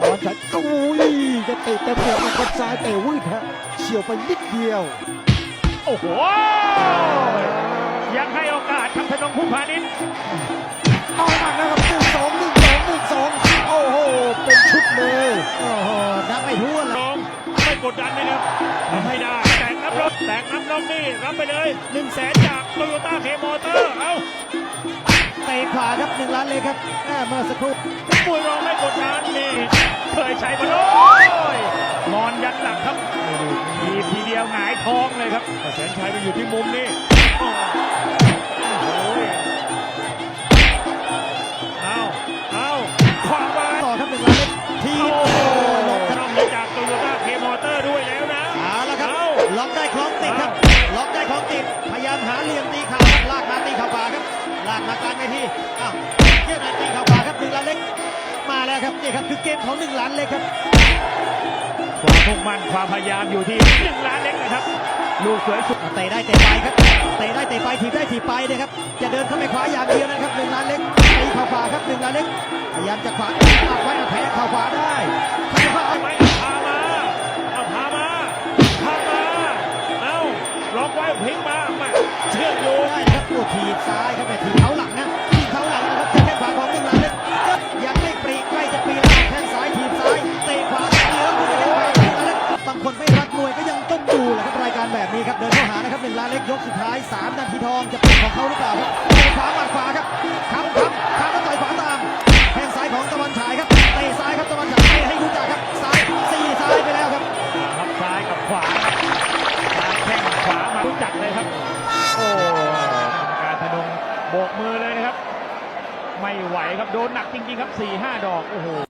ตอนฉันอุ้ยจะเตะเต็มหัวมันคนซ้ายเตะวืดฮะเฉียวไปนิดเดียว โอ้โห ยังให้โอกาสครับธนงผู้พาณิชย์เอาหนักนะครับหนึ่งสองหนึ่งสองหนึ่งสองโอ้โห เป็นชุดเลย โอ้โหนับไม่ทั่วลละงไม่กดดันนะครับทำให้ได้แต่งน้ำรถแต่งน้ำรถนี่รับไปเลย1นึ่งแสนจากโตโยต้าเคมอเตอร์เอ้าเตะขวาครับหนึ่งล้านเลยครับแม่เมื่อสักครู่มวยรองไม่กดดันนี่ เคยใช้มาโอ้ยนอนยันหลังครับทีบทีเดียวหงายท้องเลยครับแสนชัยไปอยู่ที่มุมนี่โอ้โหเอาเอาขวางไปต่อครับหนึ่งล้านเล็กทีโอ้มโหโอ้โหลลงงขครับนมเลยจากโตโยต้าเคมอเตอร์ด้วยแล้วนะเอาละครับเอาล็อกได้คล้องติดครับล็อกได้คล้องติดพยายามหาเหลี่ยมตีเข่าครับลากมาตีเข่าขวาครับลากมากลางเวทีอ้าวเกี่ยวหน้าตี ครับนี่ครับคือเกมของหนึ่งล้านเล็กครับ ความมุ่งมั่นความพยายามอยู่ที่หนึ่งล้านเล็กนะครับ ลูกสวยสุดเตะได้เตะไปครับเตะได้เตะไปถีบได้ถีบไปนะครับ จะเดินเข้าไปขวาอย่างเดียวนะครับหนึ่งล้านเล็กตีเข่าขวาครับหนึ่งล้านเล็กพยายามจะขวาอัดไว้อัดแพ้เข่าขวาได้ ดูแหละครับรายการแบบนี้ครับเดินเข้าหานะครับหนึ่งล้านเล็กยกสุดท้ายสามนาทีทองจะเป็นของเขาหรือเปล่าครับเตะขวาหมัดขวาครับค้ำค้ำค้ำแล้วต่อยขวาตามแข้งซ้ายของตะวันฉายครับเตะซ้ายครับตะวันฉายให้รู้จักครับซ้ายสี่ซ้ายไปแล้วครับครับซ้ายกับขวาครับซ้ายแข้งขวามารู้จักเลยครับ โอ้การพนงโบกมือเลยนะครับ ไม่ไหวครับโดนหนักจริงๆครับ4-5ดอกโอ้โห